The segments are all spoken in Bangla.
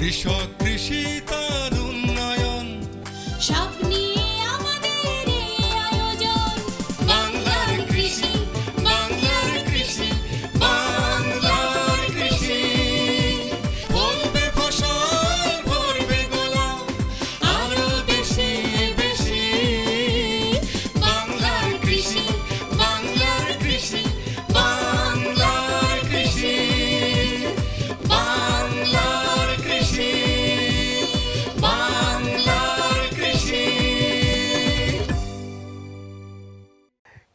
কৃষক কৃষি তার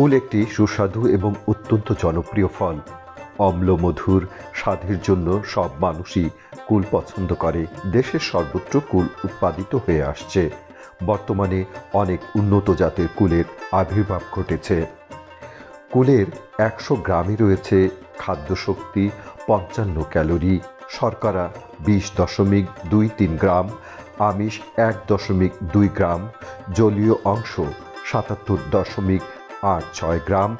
কুল একটি সুস্বাদু এবং অত্যন্ত জনপ্রিয় ফল। অম্ল, মধুর, স্বাদের জন্য সব মানুষই কুল পছন্দ করে। দেশের সর্বত্র কুল উৎপাদিত হয়ে আসছে। বর্তমানে অনেক উন্নত জাতের কুলের আবির্ভাব ঘটেছে। কুলের একশো গ্রামে রয়েছে খাদ্যশক্তি পঞ্চান্ন ক্যালোরি। শর্করা বিশ দশমিক দুই তিন গ্রাম, আমিষ এক দশমিক দুই গ্রাম, জলীয় অংশ সাতাত্তর দশমিক আট ছয় গ্রাম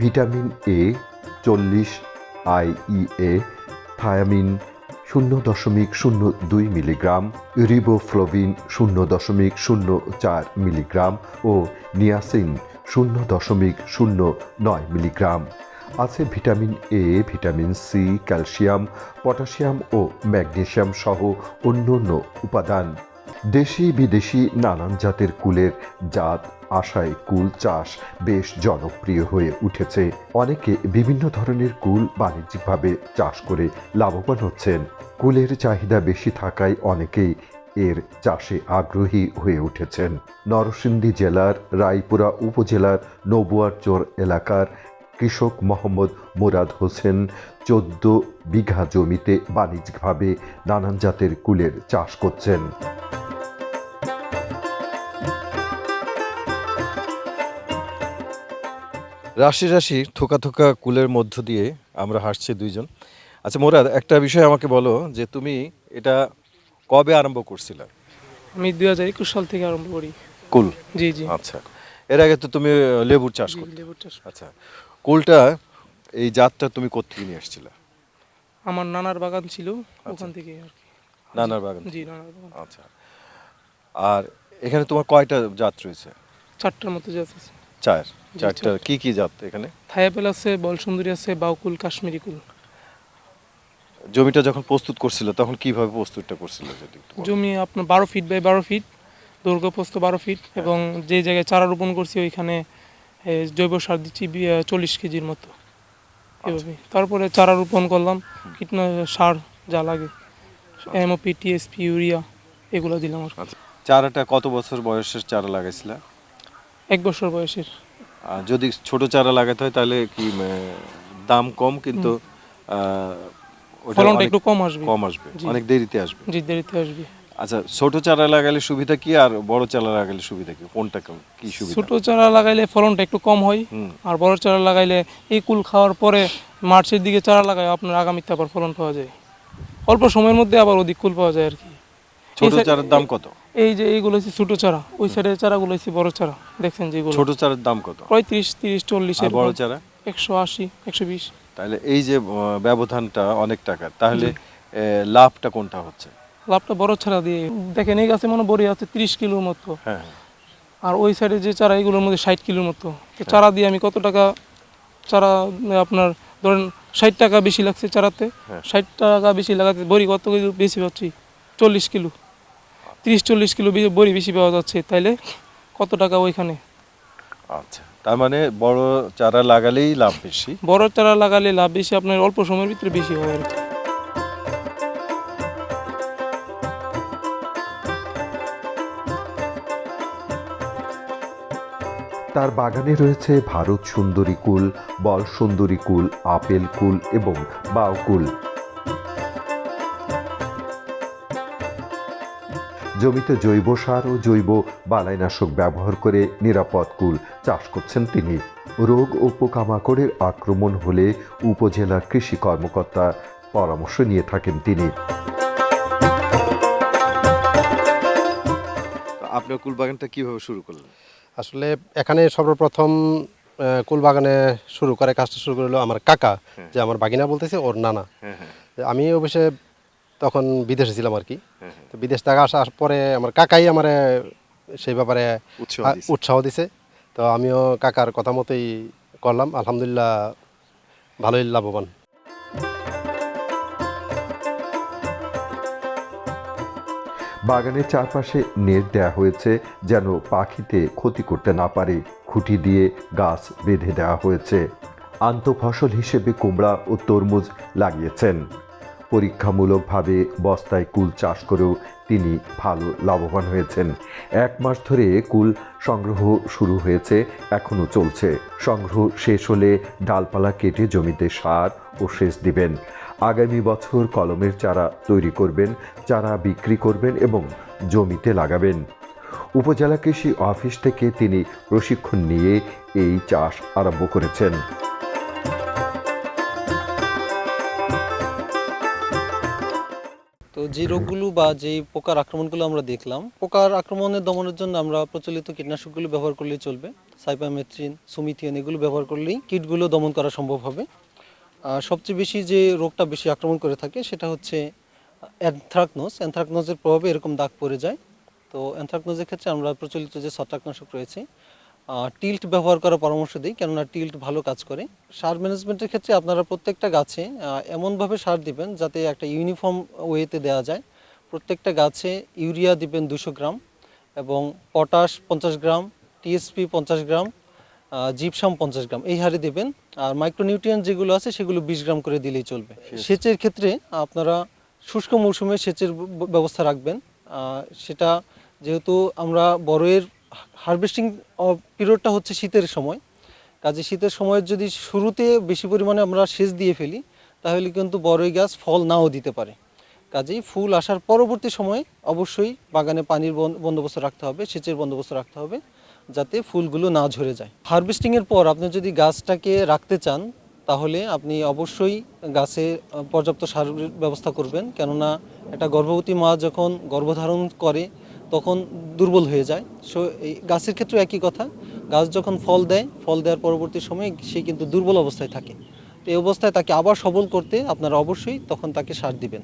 ভিটামিন এ চল্লিশ আইইএ থায়ামিন শূন্য দশমিক শূন্য দুই মিলিগ্রাম, রিবোফ্লোভিন শূন্য দশমিক শূন্য চার মিলিগ্রাম ও নিয়াসিন শূন্য দশমিক শূন্য নয় মিলিগ্রাম। আছে vitamin A vitamin C calcium, potassium O magnesium সহ অন্যান্য উপাদান। দেশি বিদেশি নানান জাতের কুলের জাত, আশায় কুল চাষ বেশ জনপ্রিয় হয়ে উঠেছে। অনেকে বিভিন্ন ধরনের কুল বাণিজ্যিকভাবে চাষ করে লাভবান হচ্ছেন। কুলের চাহিদা বেশি থাকায় অনেকেই এর চাষে আগ্রহী হয়ে উঠেছেন। নরসিংদী জেলার, রায়পুরা উপজেলার নবুয়ারচর এলাকার কৃষক মোহাম্মদ মুরাদ হোসেন চোদ্দ বিঘা জমিতে বাণিজ্যিকভাবে নানান জাতের কুলের চাষ করছেন। রাশি রাশি থোকা থোকা কুলের মধ্য দিয়ে আমরা হাসছি দুইজন। আচ্ছা মোরাদ একটা বিষয় আমাকে বলো যে তুমি এটা কবে আরম্ভ করছিলে? আমি দুই হাজার একুশ সাল থেকে আরম্ভ করি। কুল? জি জি। আচ্ছা। এর আগে তো তুমি লেবুর চাষ করতে। লেবুর চাষ। আচ্ছা কুলটা এই জাতটা তুমি কোথেকে নিয়ে এসেছিলে আমার নানার বাগান ছিল ওখান থেকে আর কি। নানার বাগান? জি নানার বাগান। আচ্ছা। আর এখানে তোমার কয়টা জাত রয়েছে? চারটার মতো জাত আছে। জি, চারটা কি কি জাত এখানে? থায়াপেল আছে বল সুন্দরী আছে বাউকুল কাশ্মীরি কুল। জমিটা যখন প্রস্তুত করছিল তখন কীভাবে প্রস্তুতটা করছিল যদি একটু। জমি আপনার বারো ফিট বাই বারো ফিট দৈর্ঘ্য প্রস্থ বারো ফিট হ্যাঁ। এবং যে জায়গায় চারা রোপণ করছি ওইখানে এ, জৈব সার দিচ্ছি চল্লিশ কেজির মতো। আচ্ছা। এভাবে। তারপরে চারা রোপণ করলাম কীটনাশক সার যা লাগে এমওপি টিএসপি ইউরিয়া এগুলো দিলাম আর কি। আচ্ছা। চারাটা কত বছর বয়সের চারা লাগাইছিল? এক বছর বয়সের। যদি ছোট চারা লাগাতে হয় তাহলে কি দাম কম কিন্তু ফলনটা একটু কম আসবে। কম আসবে অনেক দেরিতে আসবে। জি দেরিতে আসবে। আচ্ছা ছোট চারা লাগালে সুবিধা কি আর বড় চারা লাগালে সুবিধা কি? কোনটা? কি সুবিধা? ছোট চারা লাগাইলে ফলনটা একটু কম হয় আর বড় চারা লাগাইলে এই কুল খাওয়ার পরে মার্চের দিকে চারা লাগায় আপনার আগামীতে আবার ফলন পাওয়া যায়। অল্প সময়ের মধ্যে আবার অধিক কুল পাওয়া যায় আর কি। ছোট চারার দাম কত? এই যে এইগুলো হচ্ছে ছোট চারা ওই সাইডের চারাগুলো হচ্ছে বড় চারা দেখছেন যেগুলো ছোট চারার দাম কত? পঁয়ত্রিশ তিরিশ চল্লিশ বড় চারা? একশো আশি একশো বিশ। তাহলে এই যে ব্যবধানটা অনেক টাকা তাহলে লাভটা কোনটা হচ্ছে? লাভটা বড় চারা দিয়ে দেখেন এই গাছে মনে বড়ি আছে তিরিশ কিলোর মতো। হ্যাঁ আর ওই সাইডে যে চারা এগুলোর মধ্যে ষাট কিলোর মতো। চারা দিয়ে আমি কত টাকা চারা আপনার ধরেন ষাট টাকা বেশি লাগছে চারাতে হ্যাঁ। ষাট টাকা বেশি লাগাতে বড়ি কত কিলো বেশি পাচ্ছি? চল্লিশ কিলো। তিরিশ চল্লিশ কিলো বড়ি বেশি পাওয়া যাচ্ছে তাইলে কত টাকা ওইখানে? আচ্ছা তার মানে বড় চারা লাগালেই লাভ বেশি? বড় চারা লাগালে লাভ বেশি আপনার অল্প সময়ের ভিতরে বেশি হয় আর কি। তার বাগানে রয়েছে ভারত সুন্দরী কুল বল সুন্দরী কুল আপেল কুল এবং বাউ জমিতে জৈব সার ও জৈব বালাইনাশক ব্যবহার করে নিরাপদ কুল চাষ করছেন তিনি। রোগ ও পোকামাকড়ের আক্রমণ হলে উপজেলার কৃষি কর্মকর্তা পরামর্শ নিয়ে থাকেন তিনি। আপনি কুল বাগানটা কীভাবে শুরু করলেন? আসলে এখানে সর্বপ্রথম কুল বাগানে শুরু করে কাজটা শুরু করল আমার কাকা যে আমার বাগিনা বলতেছে ওর নানা। হ্যাঁ হ্যাঁ। আমি অবশ্যই তখন বিদেশে ছিলাম আর কি। হ্যাঁ, হ্যাঁ। তো বিদেশ থেকে আসার পরে আমার কাকাই আমার সেই ব্যাপারে উৎসাহ দিছে। উৎসাহ দিছে। তো আমিও কাকার কথা মতোই করলাম। আলহামদুলিল্লাহ ভালোই লাভবান। বাগানের চারপাশে নেট দেওয়া হয়েছে যেন পাখিতে ক্ষতি করতে না পারে। খুঁটি দিয়ে গাছ বেঁধে দেওয়া হয়েছে। আন্তঃফসল হিসেবে কুমড়া ও তরমুজ লাগিয়েছেন। পরীক্ষামূলকভাবে বস্তায় কুল চাষ করেও তিনি ভালো লাভবান হয়েছেন। এক মাস ধরে কুল সংগ্রহ শুরু হয়েছে, এখনও চলছে। সংগ্রহ শেষ হলে ডালপালা কেটে জমিতে সার ও সেচ দিবেন। আগামী বছর কলমের চারা তৈরি করবেন, চারা বিক্রি করবেন এবং জমিতে লাগাবেন। উপজেলা কৃষি অফিস থেকে তিনি প্রশিক্ষণ নিয়ে এই চাষ আরম্ভ করেছেন। তো যে রোগগুলো বা যে পোকার আক্রমণগুলো আমরা দেখলাম, পোকার আক্রমণের দমনের জন্য আমরা প্রচলিত কীটনাশকগুলো ব্যবহার করলেই চলবে। সাইপামেথ্রিন সুমিথিয়ান এগুলো ব্যবহার করলেই কীটগুলো দমন করা সম্ভব হবে। আর সবচেয়ে বেশি যে রোগটা বেশি আক্রমণ করে থাকে সেটা হচ্ছে অ্যানথ্রাকনোস অ্যানথ্রাকনোসের প্রভাবে এরকম দাগ পড়ে যায়। তো অ্যানথ্রাকনোজের ক্ষেত্রে আমরা প্রচলিত যে ছত্রাকনাশক রয়েছে টিল্ট ব্যবহার করার পরামর্শ দিই কেননা টিল্ট ভালো কাজ করে। সার ম্যানেজমেন্টের ক্ষেত্রে আপনারা প্রত্যেকটা গাছে এমনভাবে সার দিবেন যাতে একটা ইউনিফর্ম ওয়েতে দেওয়া যায়। প্রত্যেকটা গাছে ইউরিয়া দিবেন দুশো গ্রাম এবং পটাশ পঞ্চাশ গ্রাম টিএসপি পঞ্চাশ গ্রাম জিপসাম পঞ্চাশ গ্রাম এই হারে দেবেন। আর মাইক্রোনিউট্রিয়েন্ট যেগুলো আছে সেগুলো বিশ গ্রাম করে দিলেই চলবে। সেচের ক্ষেত্রে আপনারা শুষ্ক মৌসুমে সেচের ব্যবস্থা রাখবেন। সেটা যেহেতু আমরা বড়ের হারভেস্টিং পিরিয়ডটা হচ্ছে শীতের সময়। কাজে শীতের সময় যদি শুরুতে বেশি পরিমাণে আমরা সেচ দিয়ে ফেলি, তাহলে কিন্তু বড়ই গাছ ফল নাও দিতে পারে। কাজেই ফুল আসার পরবর্তী সময়ে অবশ্যই বাগানে পানির বন্দোবস্ত রাখতে হবে, সেচের বন্দোবস্ত রাখতে হবে, যাতে ফুলগুলো না ঝরে যায়। হারভেস্টিংয়ের পর আপনি যদি গাছটাকে রাখতে চান, তাহলে আপনি অবশ্যই গাছে পর্যাপ্ত সার ব্যবস্থা করবেন। কেননা একটা গর্ভবতী মা যখন গর্ভধারণ করে তখন দুর্বল হয়ে যায়। সো এই গাছের ক্ষেত্রে একই কথা। গাছ যখন ফল দেয়, ফল দেওয়ার পরবর্তী সময়ে সে কিন্তু দুর্বল অবস্থায় থাকে। এই অবস্থায় তাকে আবার সবল করতে আপনারা অবশ্যই তখন তাকে সার দিবেন।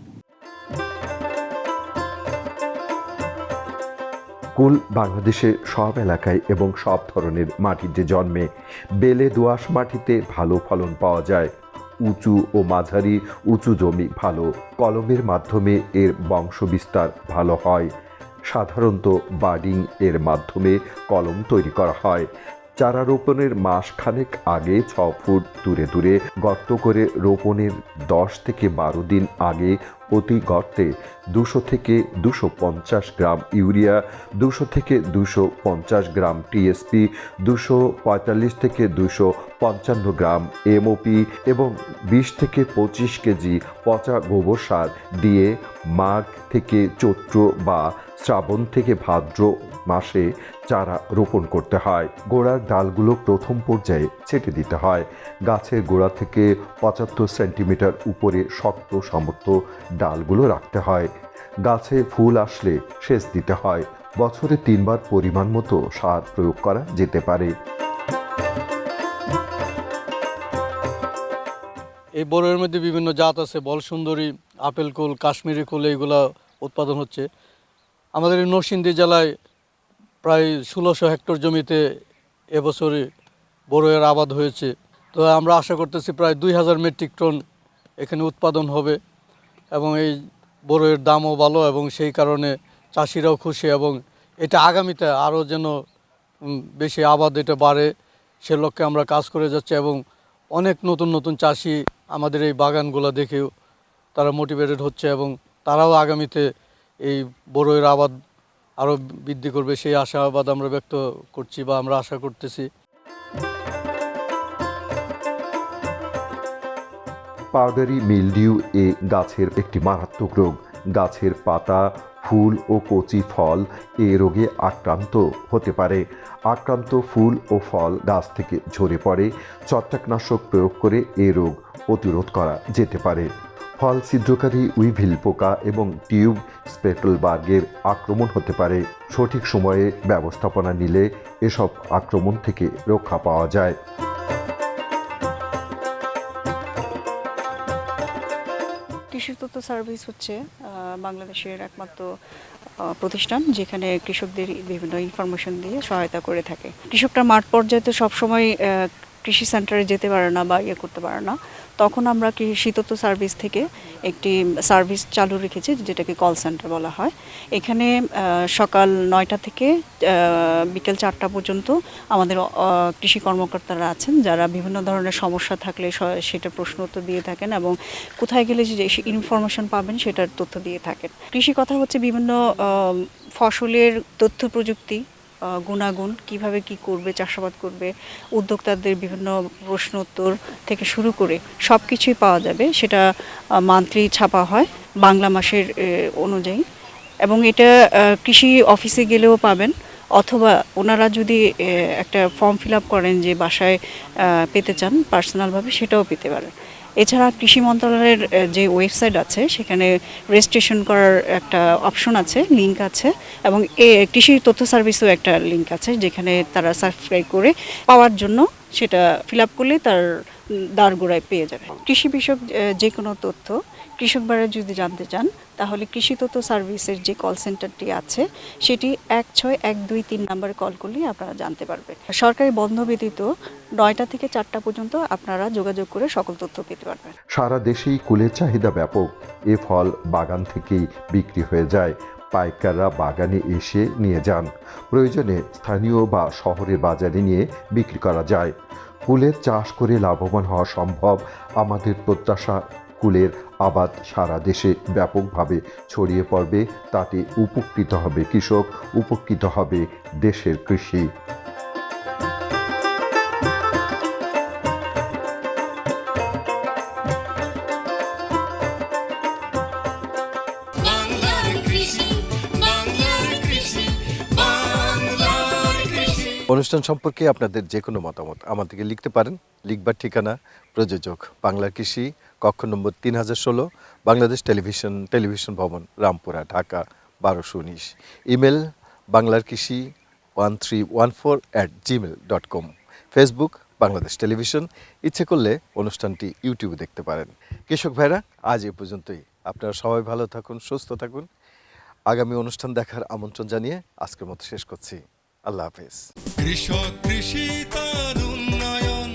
কুল বাংলাদেশে সব এলাকায় এবং সব ধরনের মাটিতে জন্মে বেলে দোআঁশ মাটিতে ভালো ফলন পাওয়া যায়। উঁচু ও মাঝারি উঁচু জমি ভালো কলমের মাধ্যমে এর বংশবিস্তার ভালো হয়। সাধারণত বার্ডিং এর মাধ্যমে কলম তৈরি করা হয়। চারা রোপণের মাস খানেক আগে ছ ফুট দূরে দূরে গর্ত করে রোপণের দশ থেকে বারো দিন আগে প্রতি গর্তে দুশো থেকে দুশো পঞ্চাশ গ্রাম ইউরিয়া, দুশো থেকে দুশো পঞ্চাশ গ্রাম টিএসপি দুশো পঁয়তাল্লিশ থেকে দুশো পঞ্চান্ন গ্রাম এমওপি এবং বিশ থেকে পঁচিশ কেজি পচা গোবর সার দিয়ে মাঘ থেকে চৈত্র বা শ্রাবণ থেকে ভাদ্র মাসে চারা রোপণ করতে হয়। গোড়ার ডালগুলো প্রথম পর্যায়ে ছেটে দিতে হয়। গাছের গোড়া থেকে পঁচাত্তর সেন্টিমিটার উপরে শক্ত, সমর্থ ডালগুলো রাখতে হয়। গাছে ফুল আসলে সেচ দিতে হয়। বছরে তিনবার পরিমাণ মতো সার প্রয়োগ করা যেতে পারে। এই বড়ের মধ্যে বিভিন্ন জাত আছে। বল সুন্দরী আপেল কুল, কাশ্মীরি কুল, এইগুলা উৎপাদন হচ্ছে। আমাদের এই নরসিংদী জেলায় প্রায় ষোলোশো হেক্টর জমিতে এবছরে বড়ের আবাদ হয়েছে। তো আমরা আশা করতেছি প্রায় দুই হাজার মেট্রিক টন এখানে উৎপাদন হবে এবং এই বড়ের দামও ভালো এবং সেই কারণে চাষিরাও খুশি এবং এটা আগামীতে আরও যেন বেশি আবাদ এটা বাড়ে, সে লক্ষ্যে আমরা কাজ করে যাচ্ছি এবং অনেক নতুন নতুন চাষি আমাদের এই বাগানগুলো দেখেও তারা মোটিভেটেড হচ্ছে এবং তারাও আগামীতে এই বড়ের আবাদ আরও বৃদ্ধি করবে, সেই আশাবাদ আমরা ব্যক্ত করছি বা আমরা আশা করতেছি। পাউডারি মিলডিউ এ গাছের একটি মারাত্মক রোগ। গাছের পাতা, ফুল ও কচি ফল এ রোগে আক্রান্ত হতে পারে। আক্রান্ত ফুল ও ফল গাছ থেকে ঝরে পড়ে, ছত্রাকনাশক প্রয়োগ করে এ রোগ প্রতিরোধ করা যেতে পারে। ফল ছিদ্রকারী উইভিল পোকা এবং টিউব স্পেটলবার্গের আক্রমণ হতে পারে। সঠিক সময়ে ব্যবস্থাপনা নিলে এসব আক্রমণ থেকে রক্ষা পাওয়া যায়। কৃষি সার্ভিস হচ্ছে বাংলাদেশের একমাত্র প্রতিষ্ঠান যেখানে কৃষকদের বিভিন্ন ইনফরমেশন দিয়ে সহায়তা করে থাকে। কৃষকরা মাঠ পর্যায়ে তো সবসময় কৃষি সেন্টারে যেতে পারে না বা ইয়ে করতে পারে না, তখন আমরা কৃষি তথ্য সার্ভিস থেকে একটি সার্ভিস চালু রেখেছি, যেটাকে কল সেন্টার বলা হয়। এখানে সকাল নয়টা থেকে বিকেল চারটা পর্যন্ত আমাদের কৃষি কর্মকর্তারা আছেন, যারা বিভিন্ন ধরনের সমস্যা থাকলে সেটা প্রশ্ন উত্তর দিয়ে থাকেন এবং কোথায় গেলে যে ইনফরমেশন পাবেন সেটার তথ্য দিয়ে থাকেন। কৃষি কথা হচ্ছে বিভিন্ন ফসলের তথ্য প্রযুক্তি গুণাগুণ, কীভাবে কি করবে, চাষাবাদ করবে, উদ্যোক্তাদের বিভিন্ন প্রশ্ন উত্তর থেকে শুরু করে সব কিছুই পাওয়া যাবে, সেটা মান্থলি ছাপা হয় বাংলা মাসের অনুযায়ী। এবং এটা কৃষি অফিসে গেলেও পাবেন, অথবা ওনারা যদি একটা ফর্ম ফিল আপ করেন যে বাসায় পেতে চান, পার্সোনালভাবে সেটাও পেতে পারেন। এছাড়া কৃষি মন্ত্রণালয়ের যে ওয়েবসাইট আছে, সেখানে রেজিস্ট্রেশন করার একটা অপশন আছে লিংক আছে, এবং এ, কৃষি তথ্য সার্ভিসও একটা লিংক আছে, যেখানে তারা সাবস্ক্রাইব করে পাওয়ার জন্য সেটা ফিল আপ করলে তার দ্বারগোড়ায় পেয়ে যাবে। কৃষি বিষয়ক যে কোনো তথ্য কৃষকবারা যদি জানতে চান, তাহলে কৃষি তথ্য সার্ভিসের যে কল সেন্টারটি আছে, সেটি এক ছয় এক দুই তিন নম্বরে কল করলেই আপনারা জানতে পারবেন। সরকারি বন্ধ ব্যতীত নয়টা থেকে চারটা পর্যন্ত আপনারা যোগাযোগ করে সকল তথ্য পেতে পারবেন। সারা দেশেই কুলের চাহিদা ব্যাপক। এ ফল বাগান থেকেই বিক্রি হয়ে যায়। পাইকাররা বাগানে এসে নিয়ে যান। প্রয়োজনে স্থানীয় বা শহরের বাজারে নিয়ে বিক্রি করা যায়। কুলের চাষ করে লাভবান হওয়া সম্ভব আমাদের প্রত্যাশা কুলের আবাদ সারা দেশে ব্যাপকভাবে ছড়িয়ে পড়বে, তাতে উপকৃত হবে কৃষক, উপকৃত হবে দেশের কৃষি। অনুষ্ঠান সম্পর্কে আপনাদের যে কোনো মতামত আমাদেরকে লিখতে পারেন। লিখবার ঠিকানা, প্রযোজক বাংলার কৃষি, কক্ষ নম্বর তিন হাজার ষোলো, বাংলাদেশ টেলিভিশন টেলিভিশন ভবন, রামপুরা, ঢাকা, বারোশো উনিশ। ইমেল বাংলার কৃষি one three one four at gmail dot com facebook Bangladesh television. ইচ্ছে করলে অনুষ্ঠানটি ইউটিউবে দেখতে পারেন। কৃষক ভাইরা, আজ এ পর্যন্তই। আপনারা সবাই ভালো থাকুন, সুস্থ থাকুন। আগামী অনুষ্ঠান দেখার আমন্ত্রণ জানিয়ে আজকের মতো শেষ করছি। আল্লাহ হাফিজ। কৃষক কৃষি তার উন্নয়ন।